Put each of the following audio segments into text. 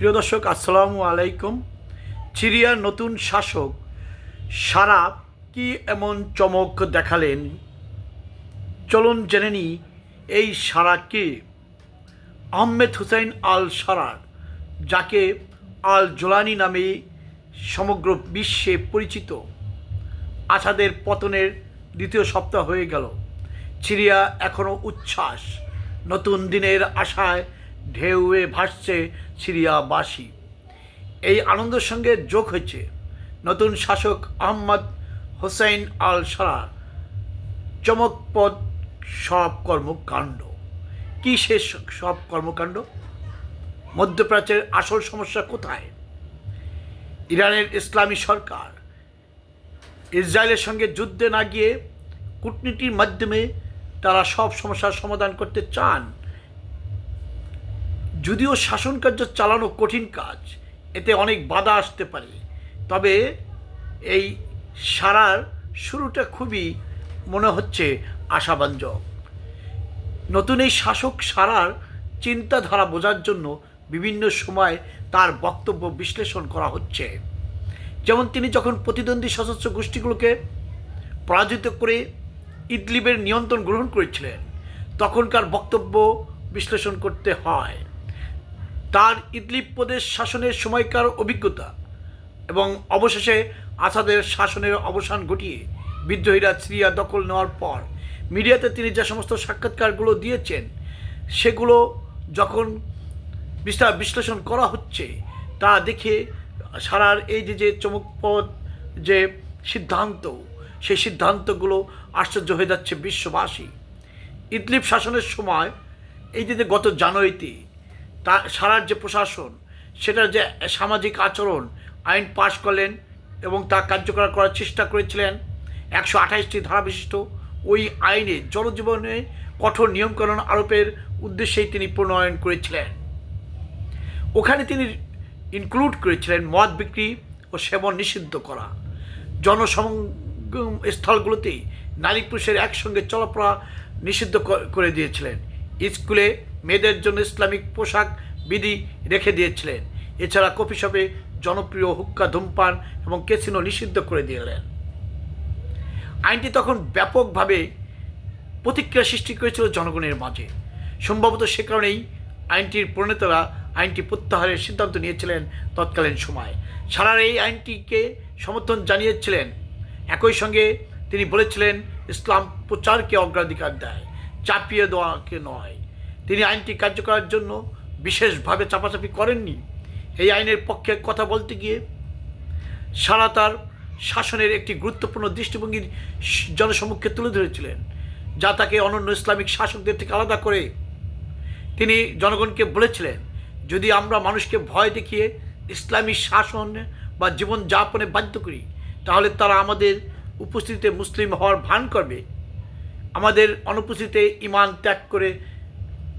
প্রিয় দর্শক, আসসালামু আলাইকুম। সিরিয়ার নতুন শাসক সারা কি এমন চমক দেখালেন? চলুন জেনে নিই, এই সারা কে? আহমেদ হুসাইন আল সারার, যাকে আল জোলানি নামে সমগ্র বিশ্বে পরিচিত। আসাদের পতনের দ্বিতীয় সপ্তাহ হয়ে গেল। সিরিয়া এখনও উচ্ছ্বাস। নতুন দিনের আশায় ঢেউয়ে ভাসছে সিরিয়াবাসী। এই আনন্দের সঙ্গে যোগ হয়েছে নতুন শাসক আহম্মদ হোসেন আল সারা চমকপদ সব কর্মকাণ্ড। কী সে সব কর্মকাণ্ড? মধ্যপ্রাচ্যের আসল সমস্যা কোথায়? ইরানের ইসলামী সরকার ইসরায়েলের সঙ্গে যুদ্ধে না গিয়ে কূটনীতির মাধ্যমে তারা সব সমস্যার সমাধান করতে চান যদিও শাসন কার্য চালানো কঠিন কাজ, এতে অনেক বাধা আসতে পারে। তবে এই সারার শুরুটা খুবই, মনে হচ্ছে আশাবাঞ্জক নতুন এই শাসক সারার চিন্তাধারা বোঝার জন্য বিভিন্ন সময় তার বক্তব্য বিশ্লেষণ করা হচ্ছে। যেমন তিনি যখন প্রতিদ্বন্দ্বী সশস্ত্র গোষ্ঠীগুলোকে পরাজিত করে ইদলিবের নিয়ন্ত্রণ গ্রহণ করেছিলেন, তখনকার বক্তব্য বিশ্লেষণ করতে হয়। তার ইদলিব প্রদেশ শাসনের সময়কার অভিজ্ঞতা এবং অবশেষে আসাদের শাসনের অবসান ঘটিয়ে বিদ্রোহীরা সিরিয়া দখল নেওয়ার পর মিডিয়াতে তিনি যে সমস্ত সাক্ষাৎকারগুলো দিয়েছেন, সেগুলো যখন বিস্তার বিশ্লেষণ করা হচ্ছে, তা দেখে সারার এই যে যে চমকপদ যে সিদ্ধান্ত, সেই সিদ্ধান্তগুলো আশ্চর্য হয়ে যাচ্ছে বিশ্ববাসী। ইদলিব শাসনের সময়, এই যে গত জানুয়ারিতে তা সারার যে প্রশাসন, সেটার যে সামাজিক আচরণ, আইন পাশ করলেন এবং তা কার্যকর করার চেষ্টা করেছিলেন। একশো আঠাইশটি ধারা বিশিষ্ট ওই আইনে জনজীবনে কঠোর নিয়মকানুন আরোপের উদ্দেশ্যেই তিনি প্রণয়ন করেছিলেন। ওখানে তিনি ইনক্লুড করেছিলেন মদ বিক্রি ও সেবন নিষিদ্ধ করা। জনসমাগম স্থলগুলোতে নারী পুরুষের একসঙ্গে চলাফেরা নিষিদ্ধ করে দিয়েছিলেন। স্কুলে মেয়েদের জন্য ইসলামিক পোশাক বিধি রেখে দিয়েছিলেন। এছাড়া কফি শপে জনপ্রিয় হুক্কা, ধূমপান এবং কেসিনো নিষিদ্ধ করে দিলেন। আইনটি তখন ব্যাপকভাবে প্রতিক্রিয়া সৃষ্টি করেছিল জনগণের মাঝে। সম্ভবত সে কারণেই আইনটির প্রণেতারা আইনটি প্রত্যাহারের সিদ্ধান্ত নিয়েছিলেন তৎকালীন সময়। সারার এই আইনটিকে সমর্থন জানিয়েছিলেন। একই সঙ্গে তিনি বলেছিলেন, ইসলাম প্রচারকে অগ্রাধিকার দেয়। চাপিয়ে দেওয়াকে নয়। তিনি আইনটি কার্যকরের জন্য বিশেষভাবে চাপাচাপি করেননি। এই আইনের পক্ষে কথা বলতে গিয়ে সারা তার শাসনের একটি গুরুত্বপূর্ণ দৃষ্টিভঙ্গির জনসমক্ষে তুলে ধরেছিলেন, যা তাকে অনন্য ইসলামিক শাসকদের থেকে আলাদা করে। তিনি জনগণকে বলেছিলেন, যদি আমরা মানুষকে ভয় দেখিয়ে ইসলামী শাসন বা জীবন যাপনে বাধ্য করি, তাহলে তারা আমাদের উপস্থিতিতে মুসলিম হওয়ার ভান করবে। আমাদের অনুপস্থিতিতে ইমান ত্যাগ করে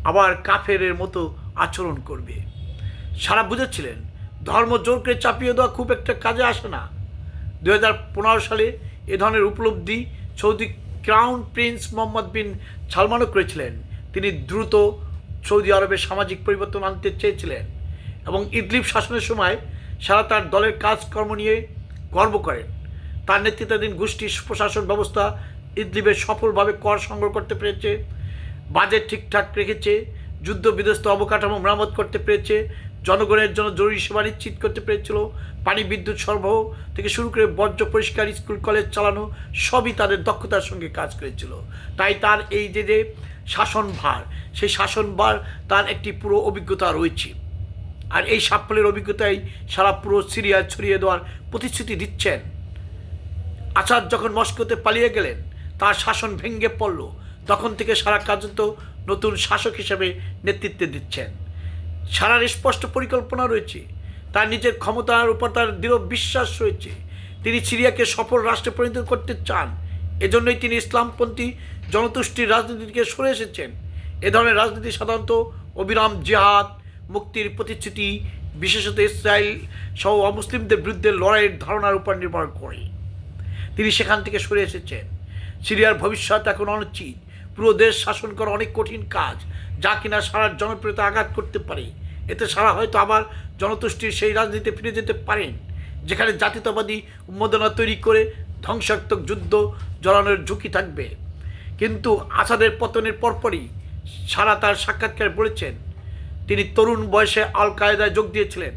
আবার কাফেরের মতো আচরণ করবে। সারা বুঝেছিলেন, ধর্ম জোর করে চাপিয়ে দেওয়া খুব একটা কাজে আসে না। দু হাজার পনেরো সালে এ ধরনের উপলব্ধি Saudi crown prince Mohammed bin সালমানও করেছিলেন। তিনি দ্রুত সৌদি আরবে সামাজিক পরিবর্তন আনতে চেয়েছিলেন এবং ইদলিপ শাসনের সময় সারা তার দলের কাজকর্ম নিয়ে গর্ব করেন। তার নেতৃত্বাধীন গোষ্ঠী প্রশাসন ব্যবস্থা ইদলিবে সফলভাবে কর সংগ্রহ করতে পেরেছে, বাজেট ঠিকঠাক রেখেছে যুদ্ধ বিধ্বস্ত অবকাঠামো মেরামত করতে পেরেছে, জনগণের জন্য জরুরি সেবা নিশ্চিত করতে পেরেছিল, পানি বিদ্যুৎ সরবরাহ থেকে শুরু করে বর্জ্য পরিষ্কার, স্কুল, কলেজ চালানো সবই তাদের দক্ষতার সঙ্গে কাজ করেছিল। তাই তার এই যে যে শাসনভার, সেই শাসনভার তার একটি পুরো অভিজ্ঞতা রয়েছে। আর এই সাফল্যের অভিজ্ঞতাই সারা পুরো সিরিয়া ছড়িয়ে দেওয়ার প্রতিশ্রুতি দিচ্ছেন। আসাদ যখন মস্কোতে পালিয়ে গেলেন তার শাসন ভেঙে পড়ল। তখন থেকে সারা কার্যত নতুন শাসক হিসেবে নেতৃত্বে দিচ্ছেন। সারার স্পষ্ট পরিকল্পনা রয়েছে। তার নিজের ক্ষমতার উপর তার দৃঢ় বিশ্বাস রয়েছে। তিনি সিরিয়াকে সফল রাষ্ট্রে পরিণত করতে চান। এজন্যই তিনি ইসলামপন্থী জনতুষ্টির রাজনীতিকে সরে এসেছেন। এ ধরনের রাজনীতি সাধারণত অবিরাম জেহাদ, মুক্তির প্রতিশ্রুতি, বিশেষত ইসরায়েল সহ অমুসলিমদের বিরুদ্ধে লড়াইয়ের ধারণার উপর নির্ভর করে। তিনি সেখান থেকে সরে এসেছেন। সিরিয়ার ভবিষ্যৎ এখন অনিশ্চিত পুরো দেশ শাসন করা অনেক কঠিন কাজ, যা কিনা সারা জনপ্রিয়তা আঘাত করতে পারে। এতে সারা হয়তো আবার জনতুষ্টির সেই রাজনীতিতে ফিরে যেতে পারেন, যেখানে জাতীয়তাবাদী উন্মোদনা তৈরি করে ধ্বংসাত্মক যুদ্ধ জড়ানোর ঝুঁকি থাকবে। কিন্তু আসাদের পতনের পরপরই সারা তার সাক্ষাৎকারে বলেছেন, তিনি তরুণ বয়সে আল কায়দায় যোগ দিয়েছিলেন।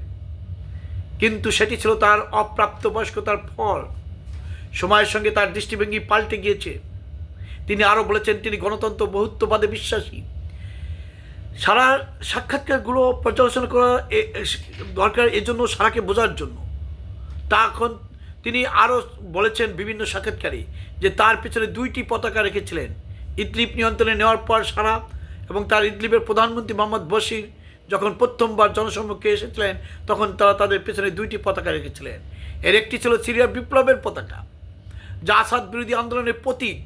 কিন্তু সেটি ছিল তার অপ্রাপ্তবয়স্কতার ফল। সময়ের সঙ্গে তার দৃষ্টিভঙ্গি পাল্টে গিয়েছে। তিনি আরও বলেছেন, তিনি গণতন্ত্র বহুত্ববাদে বিশ্বাসী। সারা সাক্ষাৎকারগুলো পর্যালোচনা করা দরকার এজন্য, সারাকে বোঝার জন্য। তা এখন তিনি আরও বলেছেন বিভিন্ন সাক্ষাৎকারে যে তার পেছনে দুইটি পতাকা রেখেছিলেন। ইদলিপ নিয়ন্ত্রণে নেওয়ার পর সারা এবং তার ইদলিপের প্রধানমন্ত্রী মোহাম্মদ বশির যখন প্রথমবার জনসম্মুখে এসেছিলেন, তখন তারা তাদের পেছনে দুইটি পতাকা রেখেছিলেন। এর একটি ছিল সিরিয়ার বিপ্লবের পতাকা। যা আসাদ বিরোধী আন্দোলনের প্রতীক।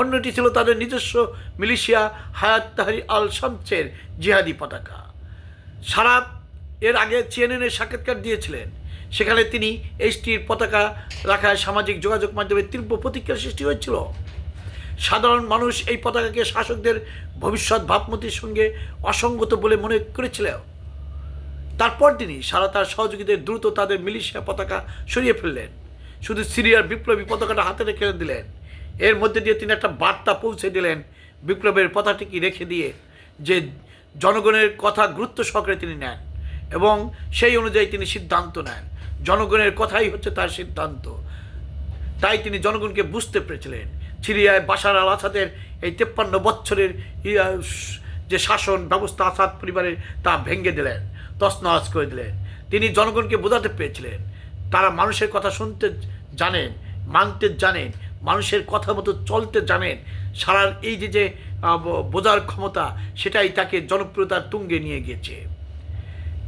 অন্যটি ছিল তাদের নিজস্ব মিলিশিয়া হায়াত তাহারি আল শামসের জিহাদি পতাকা। সারা এর আগে সিএনএনের সাক্ষাৎকার দিয়েছিলেন। সেখানে তিনি এইচটির পতাকা রাখায় সামাজিক যোগাযোগ মাধ্যমে তীব্র প্রতিক্রিয়ার সৃষ্টি হয়েছিল। সাধারণ মানুষ এই পতাকাকে শাসকদের ভবিষ্যৎ ভাবমতির সঙ্গে অসঙ্গত বলে মনে করেছিল তারপর তিনি সারা তার সহযোগীদের দ্রুত তাদের মিলিশিয়া পতাকা সরিয়ে ফেললেন। শুধু সিরিয়ার বিপ্লবী পতাকাটা হাতে রেখে দিলেন। এর মধ্যে দিয়ে তিনি একটা বার্তা পৌঁছে দিলেন বিপ্লবের পতাকাটি রেখে দিয়ে যে জনগণের কথা গুরুত্ব সহকারে তিনি নেন এবং সেই অনুযায়ী তিনি সিদ্ধান্ত নেন। জনগণের কথাই হচ্ছে তার সিদ্ধান্ত। তাই তিনি জনগণকে বুঝতে পেরেছিলেন। সিরিয়ায় বাশার আল আসাদের এই তেপ্পান্ন বছরের যে শাসন ব্যবস্থা আসাদ পরিবারের তা ভেঙে দিলেন, তছনছ করে দিলেন। তিনি জনগণকে বোঝাতে পেরেছিলেন তারা মানুষের কথা শুনতে জানেন, মানতে জানেন, মানুষের কথা মতো চলতে জানেন। সারার এই যে যে বোঝার ক্ষমতা, সেটাই তাকে জনপ্রিয়তার তুঙ্গে নিয়ে গিয়েছে।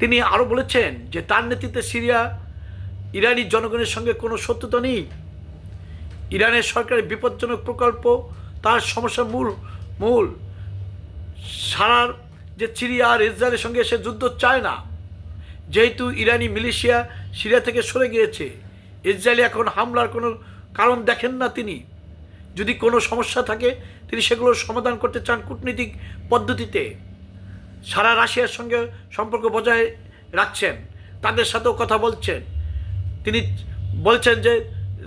তিনি আরও বলেছেন যে, তার নেতৃত্বে সিরিয়া, ইরানি জনগণের সঙ্গে কোনো সত্যতা নেই। ইরানের সরকারের বিপজ্জনক প্রকল্প, তার সমস্যার মূল মূল। সারার যে, সিরিয়া আর ইসরায়েলের সঙ্গে সে যুদ্ধ চায় না। যেহেতু ইরানি মিলিশিয়া সিরিয়া থেকে সরে গিয়েছে, ইসরায়েলি এখন হামলার কোনো কারণ দেখেন না তিনি। যদি কোনো সমস্যা থাকে, তিনি সেগুলোর সমাধান করতে চান কূটনীতিক পদ্ধতিতে। সারা রাশিয়ার সঙ্গে সম্পর্ক বজায় রাখছেন, তাদের সাথেও কথা বলছেন। তিনি বলছেন যে,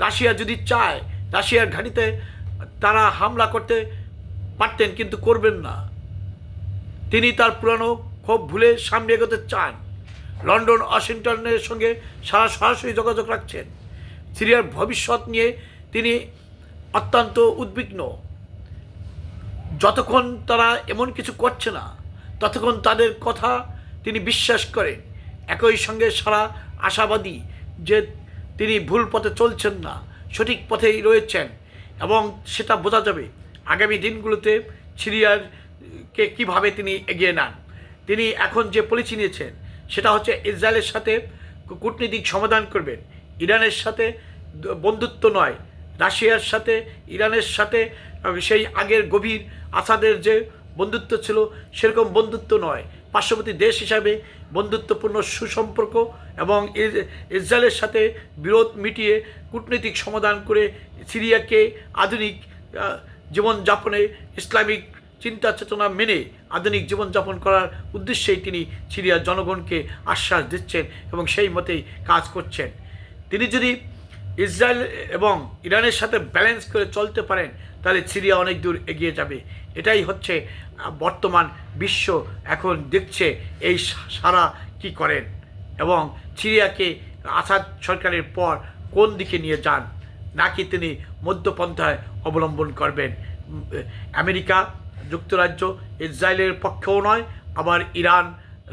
রাশিয়া যদি চায়, রাশিয়ার ঘাঁটিতে তারা হামলা করতে পারতেন, কিন্তু করবেন না। তিনি তার পুরানো ক্ষোভ ভুলে সামনে এগোতে চান। লন্ডন, ওয়াশিংটনের সঙ্গে সারা সরাসরি যোগাযোগ রাখছেন। সিরিয়ার ভবিষ্যৎ নিয়ে তিনি অত্যন্ত উদ্বিগ্ন। যতক্ষণ তারা এমন কিছু করছে না, ততক্ষণ তাদের কথা তিনি বিশ্বাস করেন। একই সঙ্গে সারা আশাবাদী যে তিনি ভুল পথে চলছেন না, সঠিক পথেই রয়েছেন এবং সেটা বোঝা যাবে আগামী দিনগুলোতে সিরিয়ার কে কীভাবে তিনি এগিয়ে নেন। তিনি এখন যে পলিসি নিয়েছেন সেটা হচ্ছে ইসরায়েলের সাথে কূটনীতিক সমাধান করবেন ইরানের সাথে বন্ধুত্ব নয়। রাশিয়ার সাথে, ইরানের সাথে সেই আগের গভীর আসাদের যে বন্ধুত্ব ছিল, সেরকম বন্ধুত্ব নয়। পার্শ্ববর্তী দেশ হিসাবে বন্ধুত্বপূর্ণ সুসম্পর্ক এবং ইস- ইসরায়েলের সাথে বিরোধ মিটিয়ে কূটনৈতিক সমাধান করে সিরিয়াকে আধুনিক জীবনযাপনে ইসলামিক চিন্তা চেতনা মেনে আধুনিক জীবনযাপন করার উদ্দেশ্যেই তিনি সিরিয়ার জনগণকে আশ্বাস দিচ্ছেন এবং সেই মতেই কাজ করছেন। তিনি যদি ইসরায়েল এবং ইরানের সাথে ব্যালেন্স করে চলতে পারেন, তাহলে সিরিয়া অনেক দূর এগিয়ে যাবে। এটাই হচ্ছে বর্তমান বিশ্ব এখন দেখছে এই সারা কি করেন এবং সিরিয়াকে আসাদ সরকারের পর কোন দিকে নিয়ে যান, নাকি তিনি মধ্যপন্থায় অবলম্বন করবেন? আমেরিকা যুক্তরাজ্য ইসরায়েলের পক্ষেও নয়, আবার ইরান,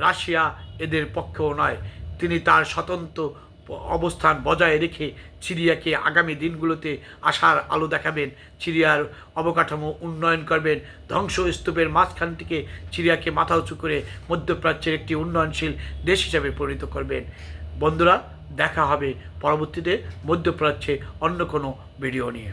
রাশিয়া এদের পক্ষেও নয়। তিনি তার স্বতন্ত্র অবস্থান বজায় রেখে সিরিয়াকে আগামী দিনগুলোতে আশার আলো দেখাবেন। সিরিয়ার অবকাঠামো উন্নয়ন করবেন। ধ্বংসস্তূপের মাঝখান থেকে সিরিয়াকে মাথা উঁচু করে মধ্যপ্রাচ্যের একটি উন্নয়নশীল দেশ হিসাবে পরিণত করবেন। বন্ধুরা, দেখা হবে পরবর্তীতে মধ্যপ্রাচ্যে অন্য কোনো ভিডিও নিয়ে।